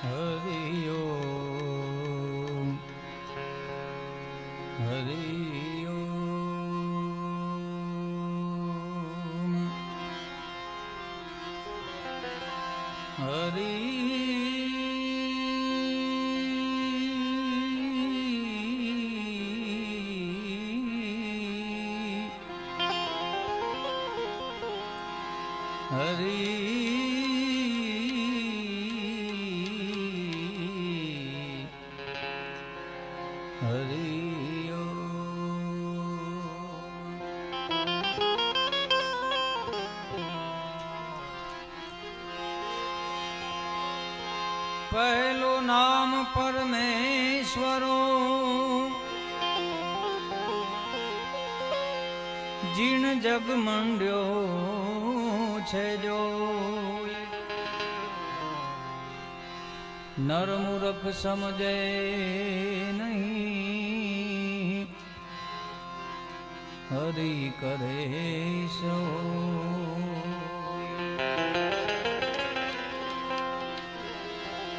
Hari Om. Hari Om. Hari પરમેશ્વરો જીણ જગ મંડ્યો છે જો. નર મૂરખ સમજે નહીં. હરી કરે સો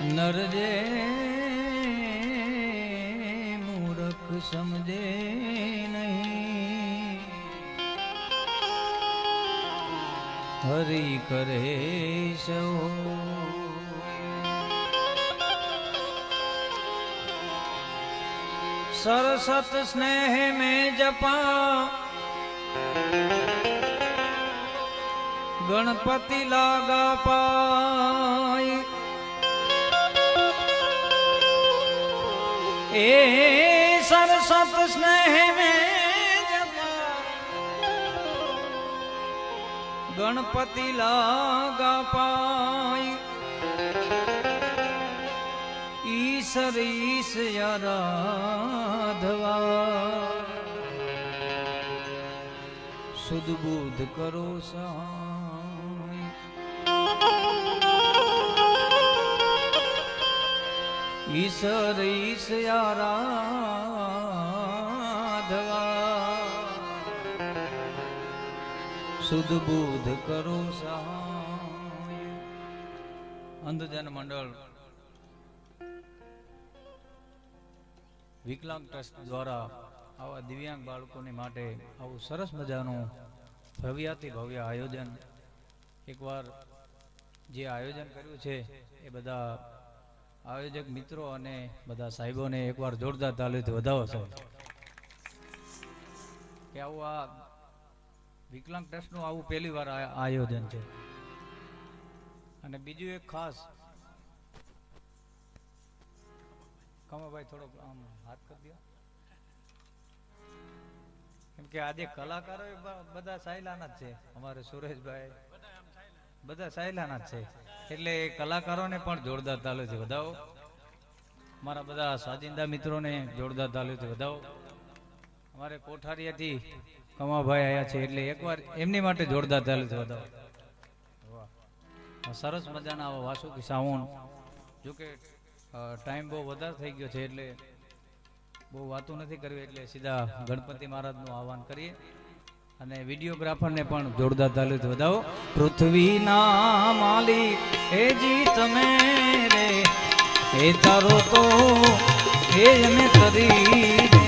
નર જે મૂરખ સમજે નહીં હરી કરે સૌ સરસત સ્નેહ में જપા ગણપતિ લાગા પાય એ સરસત સ્નેહ ગણપતિ લાગા પાય ઈશ્વર ઈશ આરાધવા સુધ કરો સહાય ઈશ્વર ઈશ આરાધવા સુધ બુધ કરો અંધજન મંડળ. વિકલાંગ ટ્રસ્ટ દ્વારા આવા દિવ્યાંગ બાળકોને માટે આવું સરસ મજાનું ભવ્યાતિ ભવ્ય આયોજન. એકવાર જે આયોજન કર્યું છે, એ બધા આયોજક મિત્રો અને બધા સાહેબોને એકવાર જોરદાર તાલીથી વધાવો છે કે આવું આ વિકલાંગ ટ્રસ્ટનું આવું પહેલી વાર આયોજન છે. અને બીજું એક ખાસ. કમાભાઈ થોડોક આમ હાથ કરી દો. કેમ કે આજે કલાકારો બધા સાયલાના જ છે. અમારે સુરેશભાઈ બધા સાયલાના જ છે. એટલે કલાકારોને પણ જોરદાર તાલુથી વધાવો. મારા બધા સાજિંદા મિત્રોને જોરદાર તાલુથી વધાવો. અમારે કોઠારીયાથી કમાભાઈ આવ્યા છે, એટલે એકવાર એમની માટે જોરદાર તાલુથી વધાવો. સરસ મજાના આવા વાસુકી સાવણ જોકે ટાઈમ બહુ વધારે થઈ ગયો છે, એટલે બહુ વાતો નથી કરવી, એટલે સીધા ગણપતિ મહારાજનું આહવાન કરીએ. અને વિડીયોગ્રાફરને પણ જોરદાર તાલીથી વધાવો. પૃથ્વીના માલિક, એ જી તમે રે. એ તારો તો હે મેં તરી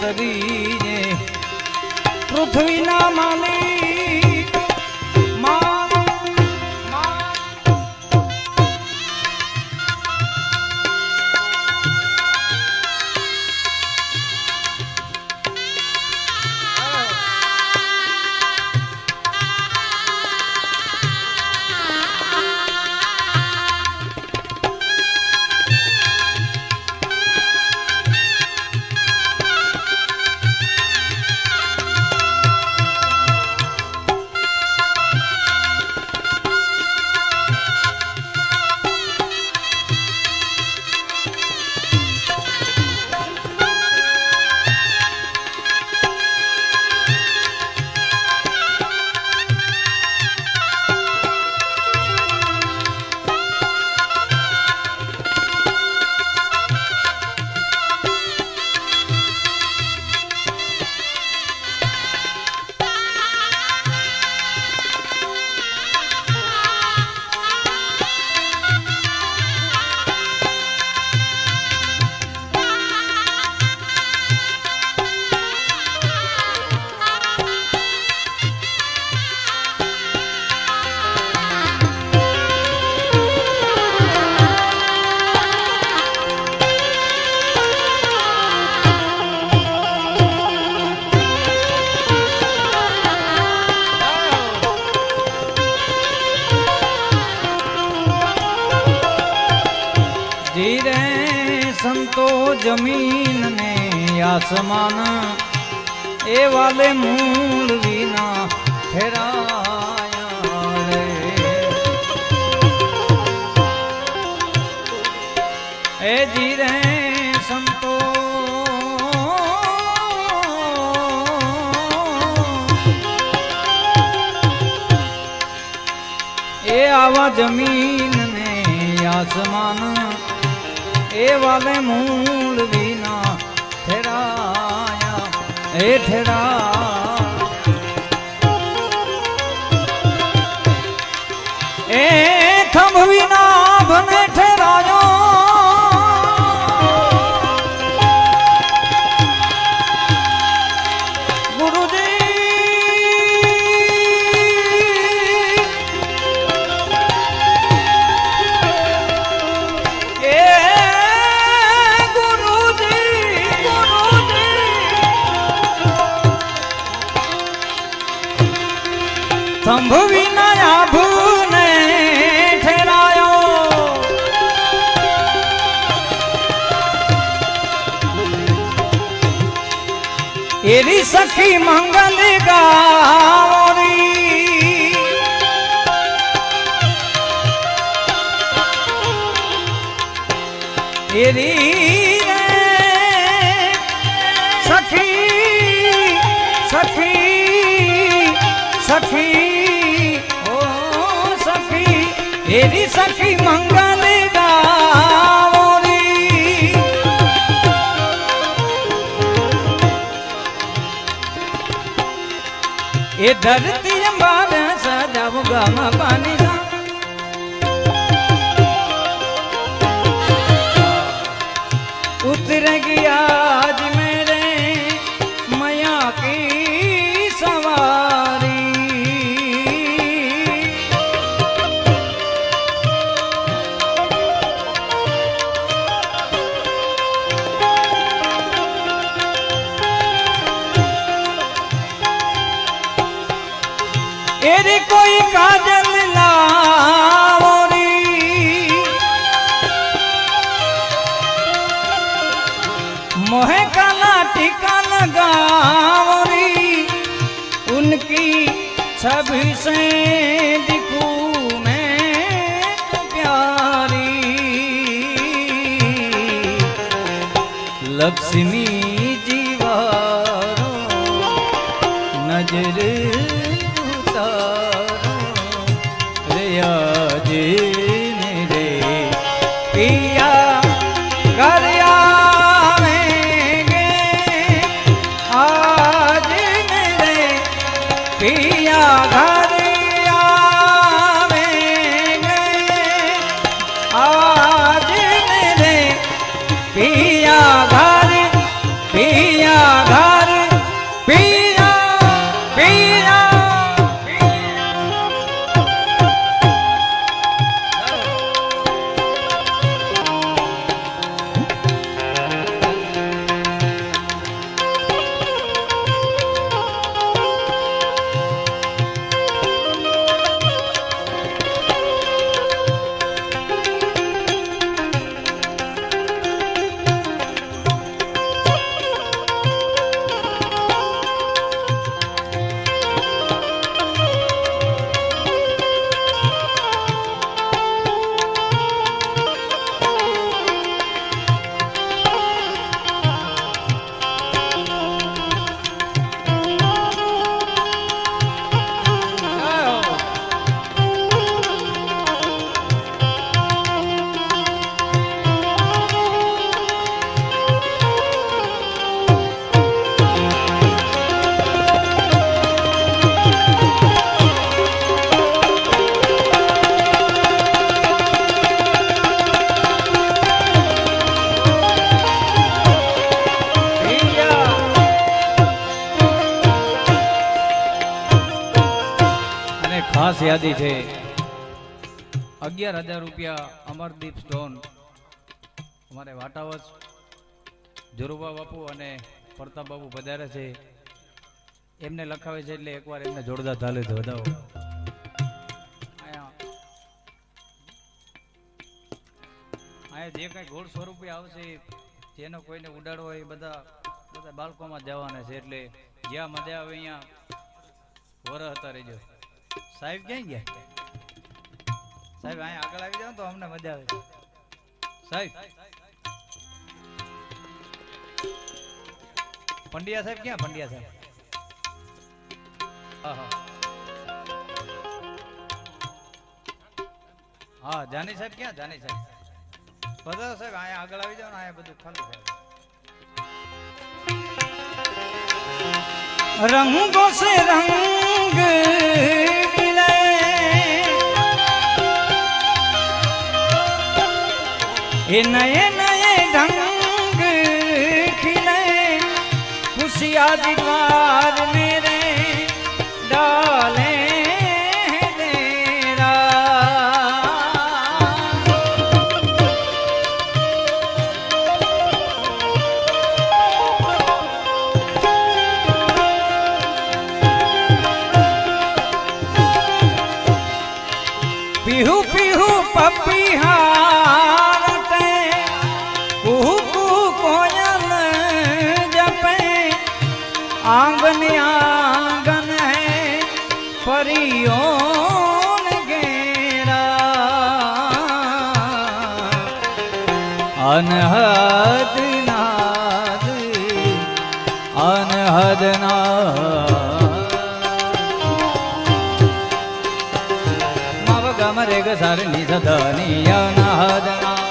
જ મેં તરીને પૃથ્વીના માલિક આસમાન એ વાલે મૂળ વિના ફેરાયા એ ધીરે સંતો, એ આવા જમીન ને આસમાન એ વાલે મૂળ વિના ઠેરા એ ખંભ વિના ભને સખી સખી ઓ સખી એરી સખી મંગલ ગાવરી એ ધરતી અંબાર સજાવ ગમ ठिकान गावरी उनकी छवि से दिखू मैं प्यारी लक्ष्मी યાદી છે. અગિયાર હજાર રૂપિયા અમરદીપ સ્ટોન, અમારે વાટાવસ જોરુબા બાપુ અને પ્રતાપ બાપુ પધારે છે. એમને લખાવે છે એટલે એકવાર એમને જોરદાર ચાલે છે વધાવો. અહીંયા જે કાંઈ ગોળ સ્વરૂપે આવશે, જેનો કોઈને ઉડાડવો હોય એ બધા બધા બાળકોમાં જવાના છે. એટલે જ્યાં મજા આવે અહીંયા વર હતા રહેજો. સાહેબ ક્યાં ગયા? સાહેબ, અહીંયા આગળ આવી જાવ તો અમને મજા આવે. સાહેબ. પંડ્યા સાહેબ ક્યાં? પંડ્યા સાહેબ. હા જાની સાહેબ ક્યાં? જાની સાહેબ. બધા સાહેબ, અહીંયા આગળ આવી જાવ ને, અહીંયા બધું ખાલી થાય. રંગો સે રંગ. એ નયે નયે ઢંગ ખીલે ખુશિયા દીવાર મેરે ડાલે પીહુ પીહુ પપીહા અનહદ નાદ અનહદ નાદ. ગમ રે ગ સર નિ સદની અનહદ નાદ.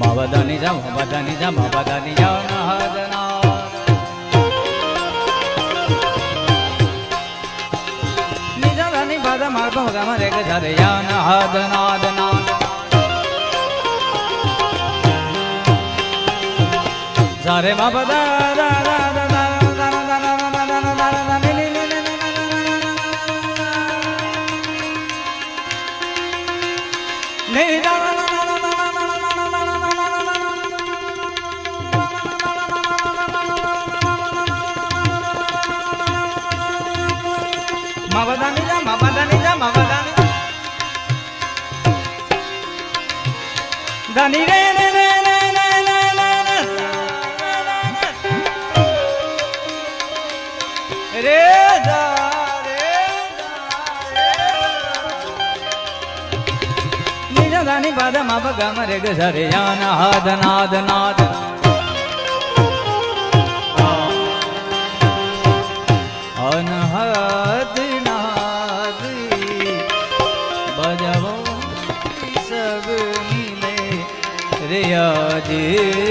મવદની જા મવદની જા મવદની જા ગમ ગમ રે ગધરયાન હદ નાદ મા બધા રાની રે રે રાની બાદા મા બગા મરે ગઝરે યાન હાદ નાદ નાદ રે આજે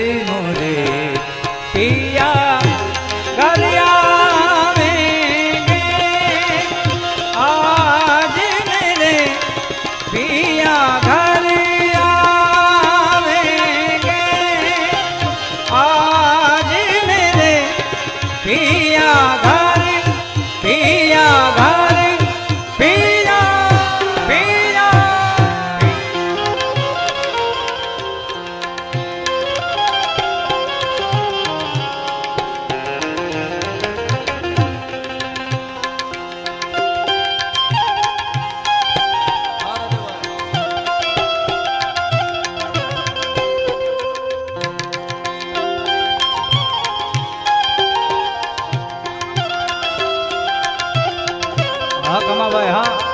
કમાભાઈ હા.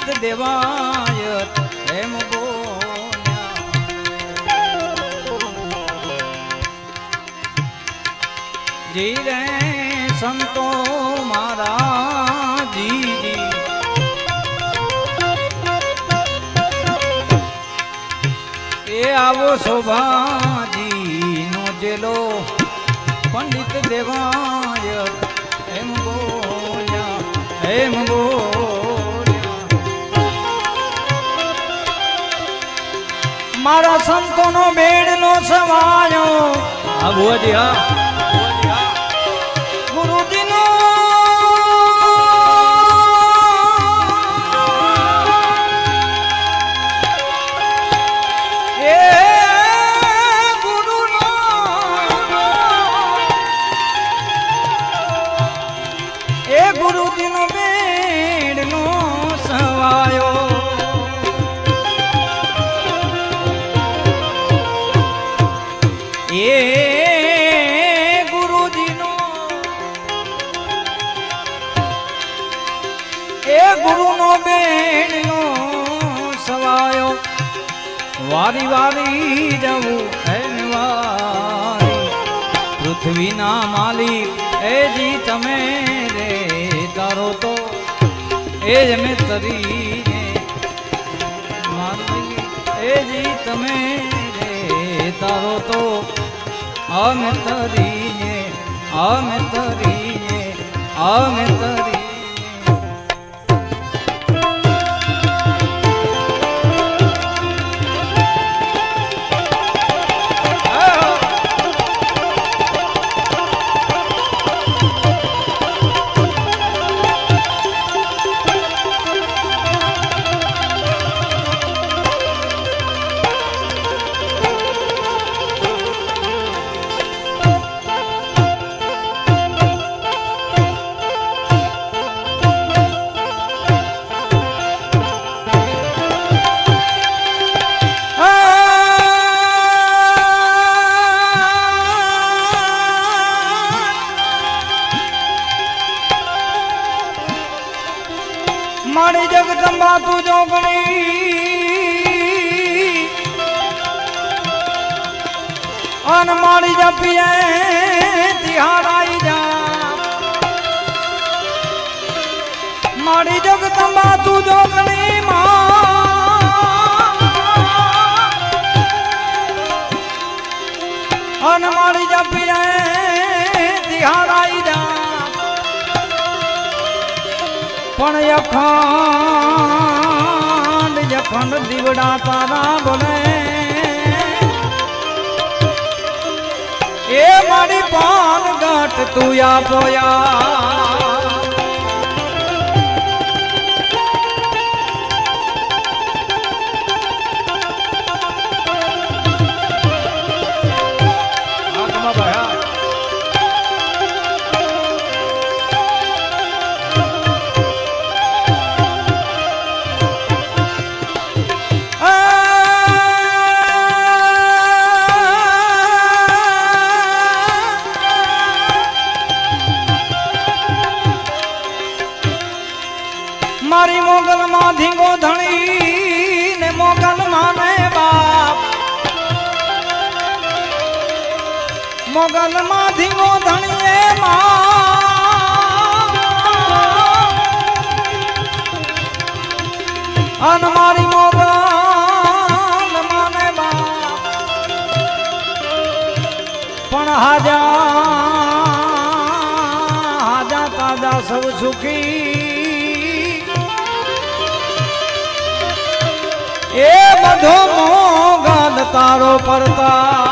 નાથ દેવાય. પ્રેમ જી રે સંતો મારા જી એ આવો શોભાજી નો જેલો પંડિત દેવાય. એમ બોલ્યા એમ બોલ મારા સંતોનો મેળનો સવાયો. આ ભુવાજી હા. અમે તરીએ અમે તરીએ અમે તરીએ. મન મારી જપીએ તિહારાઈ જા. મારી જગતમાં તું જોગણી અન મારી જપીએ તિહારાઈ જા. પણ અખંડ જખંડ દીવડા તારા બોલે મારી પાન ગાંઠ મારી અન મારી મોગલ મને પણ હાજા હાજા તાજા સૌ સુખી. એ બધો મોગલ તારો પરતા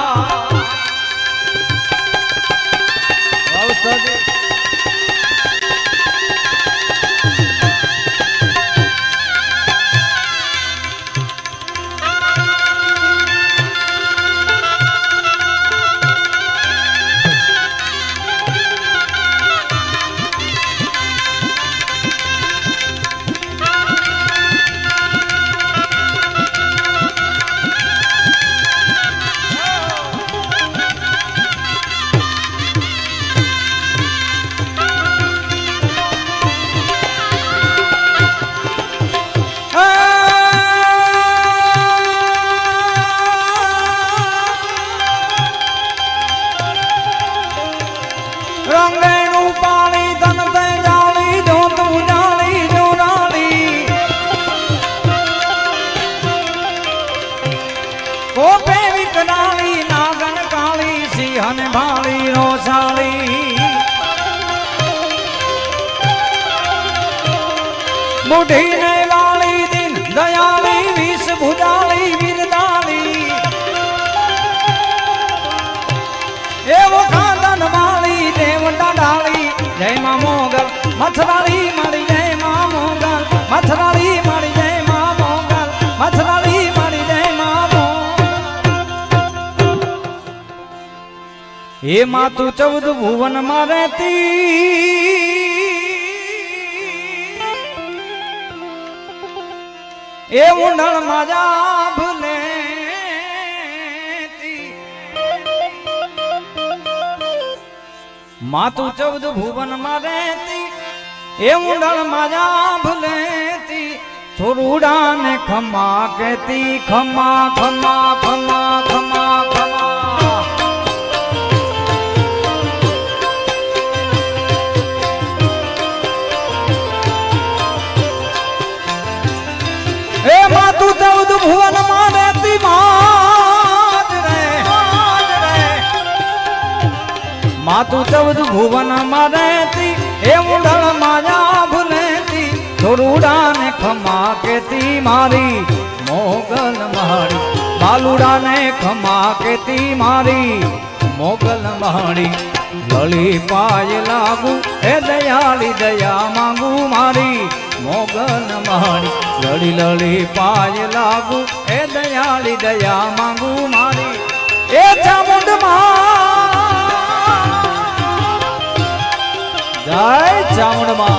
કોપે વિકરાળી નાગન કાળી સિંહન ભાળી રોસાળી બુઢીને વાળી દિન દયાળી વિષ ભુજાળી વિરદાળી એવો ખાનદાન વાળી દેવતા ડાળી જય માં મોગલ મથરાળી મારી જય માં મોગલ મથરાળી મારી જય માં મોગલ મથરાળી હે માતુ ચૌદ ભુવનમાં રહેતી એ ઊંડણ માજા ભૂલે માતુ ચૌદ ભુવનમાં રહેતી એ ઊંડણ માજા ભૂલેતી છોરુડા ને ખમા ખમા ખમા ખમા ખમા ખમા. માતું ચૌદ ભુવનમાં રહેતી એ ઉડળ માયા ભૂલેતી થોરુડા ને ખમા કેતી મારી, મોગલ મારી બાલુડા ને ખમા કેતી મારી, મોગલ મારી લળી પાય લાગુ, હે દયાળી દયા માંગુ મારી, મોગલ મારી લળી લળી પાય લાગુ, હે દયાળી દયા માંગુ મારી. એ ચામુંડમાં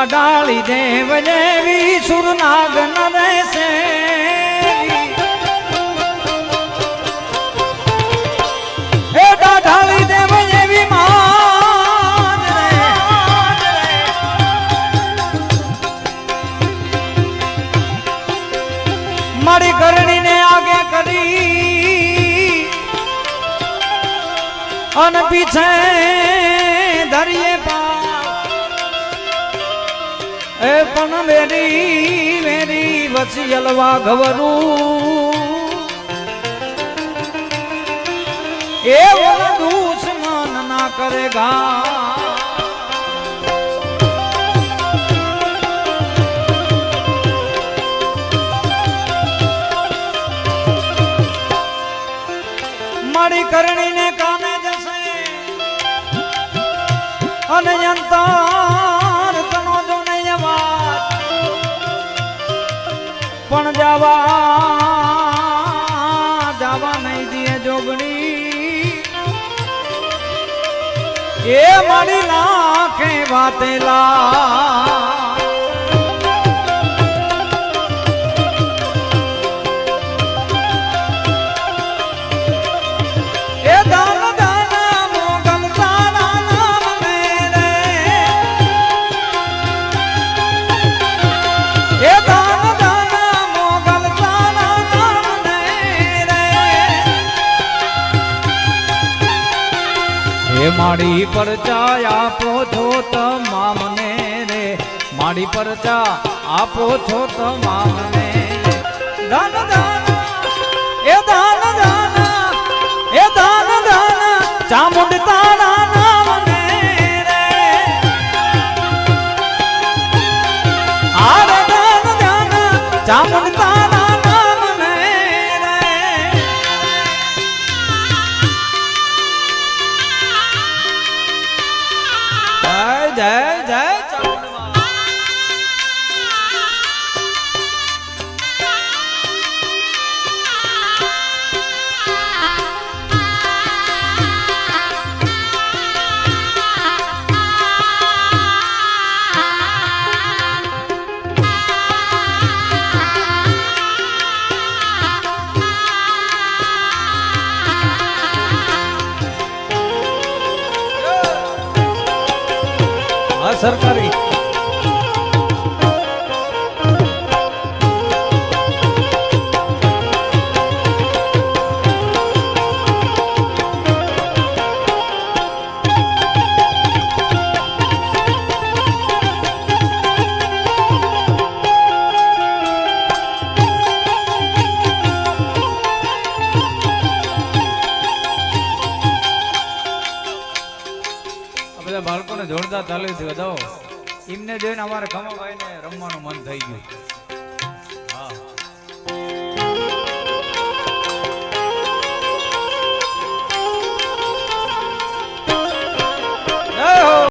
દાડાળી દેવ દેવી સુરનાગ દેવ માન રે. મારી કરણીને આગે કરી અન પીછે ધરીએ એ પણ મેરી વેરી વસિયલવા ગવરું એ વન દુશ્મન ના કરે ઘા. મારી કરણીને કામે જશે. અને અંતર જવા જવા નહીં દે જોગણી. એ મારી નાખે વાતેલા હે માડી પરચા આપો છો તમામને રે. માડી પરચા આપો છો તમામને દાન દાન, એ દાન દાન, એ દાન દાન ચામુંડ